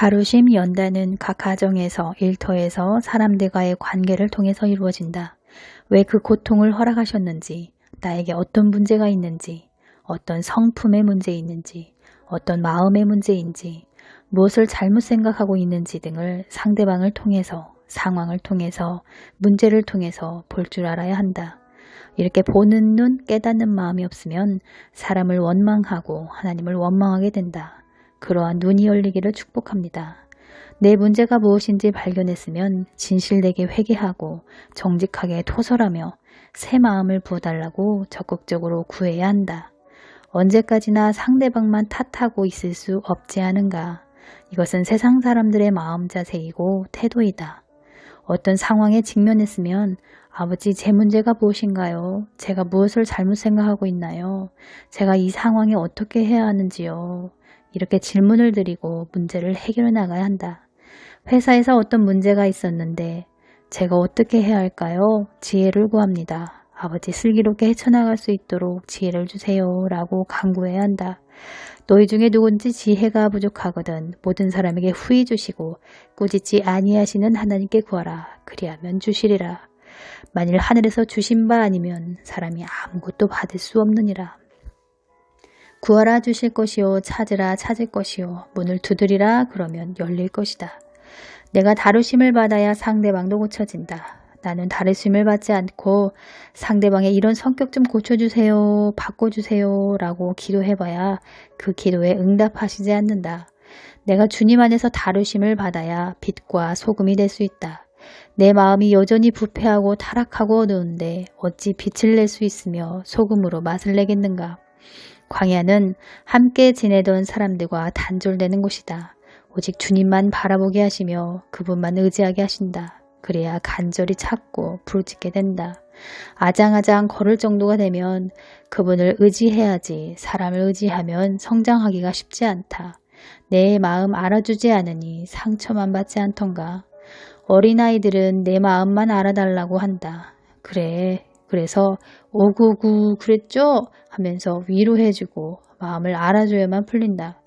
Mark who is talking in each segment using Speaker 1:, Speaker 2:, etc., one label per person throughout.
Speaker 1: 다루심 연단은 각 가정에서 일터에서 사람들과의 관계를 통해서 이루어진다. 왜 그 고통을 허락하셨는지, 나에게 어떤 문제가 있는지, 어떤 성품의 문제 있는지, 어떤 마음의 문제인지, 무엇을 잘못 생각하고 있는지 등을 상대방을 통해서, 상황을 통해서, 문제를 통해서 볼 줄 알아야 한다. 이렇게 보는 눈, 깨닫는 마음이 없으면 사람을 원망하고 하나님을 원망하게 된다. 그러한 눈이 열리기를 축복합니다. 내 문제가 무엇인지 발견했으면 진실되게 회개하고 정직하게 토설하며 새 마음을 부어달라고 적극적으로 구해야 한다. 언제까지나 상대방만 탓하고 있을 수 없지 않은가. 이것은 세상 사람들의 마음 자세이고 태도이다. 어떤 상황에 직면했으면 아버지 제 문제가 무엇인가요? 제가 무엇을 잘못 생각하고 있나요? 제가 이 상황에 어떻게 해야 하는지요? 이렇게 질문을 드리고 문제를 해결해 나가야 한다. 회사에서 어떤 문제가 있었는데 제가 어떻게 해야 할까요? 지혜를 구합니다. 아버지 슬기롭게 헤쳐나갈 수 있도록 지혜를 주세요. 라고 강구해야 한다. 너희 중에 누군지 지혜가 부족하거든 모든 사람에게 후히 주시고 꾸짖지 아니하시는 하나님께 구하라. 그리하면 주시리라. 만일 하늘에서 주신 바 아니면 사람이 아무것도 받을 수 없느니라. 구하라 주실 것이요 찾으라 찾을 것이요 문을 두드리라 그러면 열릴 것이다. 내가 다루심을 받아야 상대방도 고쳐진다. 나는 다루심을 받지 않고 상대방의 이런 성격 좀 고쳐주세요, 바꿔주세요 라고 기도해봐야 그 기도에 응답하시지 않는다. 내가 주님 안에서 다루심을 받아야 빛과 소금이 될 수 있다. 내 마음이 여전히 부패하고 타락하고 어두운데 어찌 빛을 낼 수 있으며 소금으로 맛을 내겠는가. 광야는 함께 지내던 사람들과 단절되는 곳이다. 오직 주님만 바라보게 하시며 그분만 의지하게 하신다. 그래야 간절히 찾고 부르짖게 된다. 아장아장 걸을 정도가 되면 그분을 의지해야지 사람을 의지하면 성장하기가 쉽지 않다. 내 마음 알아주지 않으니 상처만 받지 않던가. 어린아이들은 내 마음만 알아달라고 한다. 그래, 그래서 오구구 그랬죠? 하면서 위로해주고 마음을 알아줘야만 풀린다.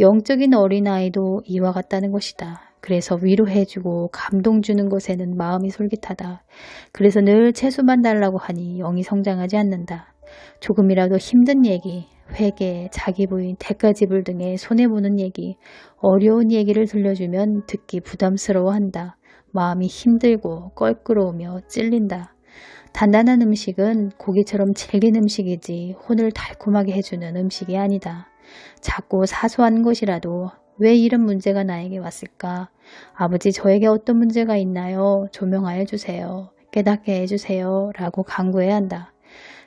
Speaker 1: 영적인 어린아이도 이와 같다는 것이다. 그래서 위로해주고 감동 주는 것에는 마음이 솔깃하다. 그래서 늘 채소만 달라고 하니 영이 성장하지 않는다. 조금이라도 힘든 얘기, 회계, 자기 부인, 대가지불 등의 손해보는 얘기, 어려운 얘기를 들려주면 듣기 부담스러워한다. 마음이 힘들고 껄끄러우며 찔린다. 단단한 음식은 고기처럼 질긴 음식이지 혼을 달콤하게 해주는 음식이 아니다. 작고 사소한 것이라도 왜 이런 문제가 나에게 왔을까? 아버지 저에게 어떤 문제가 있나요? 조명하여 주세요. 깨닫게 해주세요. 라고 강구해야 한다.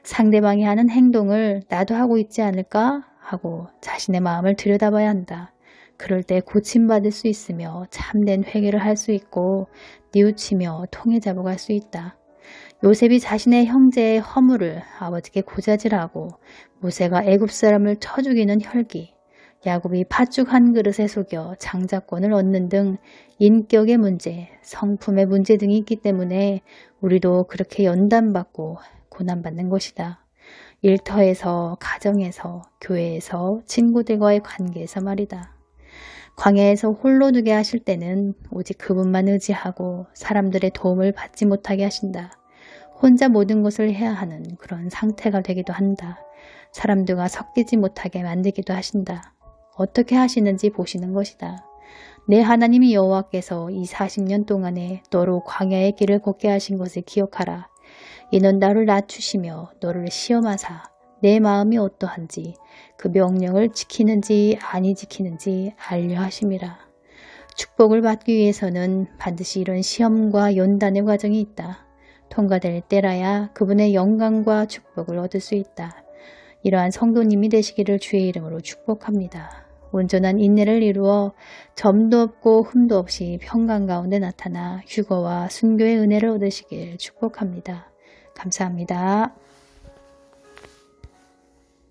Speaker 1: 상대방이 하는 행동을 나도 하고 있지 않을까? 하고 자신의 마음을 들여다봐야 한다. 그럴 때 고침받을 수 있으며 참된 회개를 할 수 있고 뉘우치며 통해 잡아갈 수 있다. 요셉이 자신의 형제의 허물을 아버지께 고자질하고 모세가 애굽 사람을 쳐 죽이는 혈기, 야곱이 팥죽 한 그릇에 속여 장자권을 얻는 등 인격의 문제, 성품의 문제 등이 있기 때문에 우리도 그렇게 연단받고 고난받는 것이다. 일터에서, 가정에서, 교회에서, 친구들과의 관계에서 말이다. 광야에서 홀로 두게 하실 때는 오직 그분만 의지하고 사람들의 도움을 받지 못하게 하신다. 혼자 모든 것을 해야 하는 그런 상태가 되기도 한다. 사람들과 섞이지 못하게 만들기도 하신다. 어떻게 하시는지 보시는 것이다. 내 하나님이 여호와께서 이 40년 동안에 너로 광야의 길을 걷게 하신 것을 기억하라. 이는 나를 낮추시며 너를 시험하사 내 마음이 어떠한지 그 명령을 지키는지 아니 지키는지 알려 하심이라. 축복을 받기 위해서는 반드시 이런 시험과 연단의 과정이 있다. 통과될 때라야 그분의 영광과 축복을 얻을 수 있다. 이러한 성도님이 되시기를 주의 이름으로 축복합니다. 온전한 인내를 이루어 점도 없고 흠도 없이 평강 가운데 나타나 휴거와 순교의 은혜를 얻으시길 축복합니다. 감사합니다.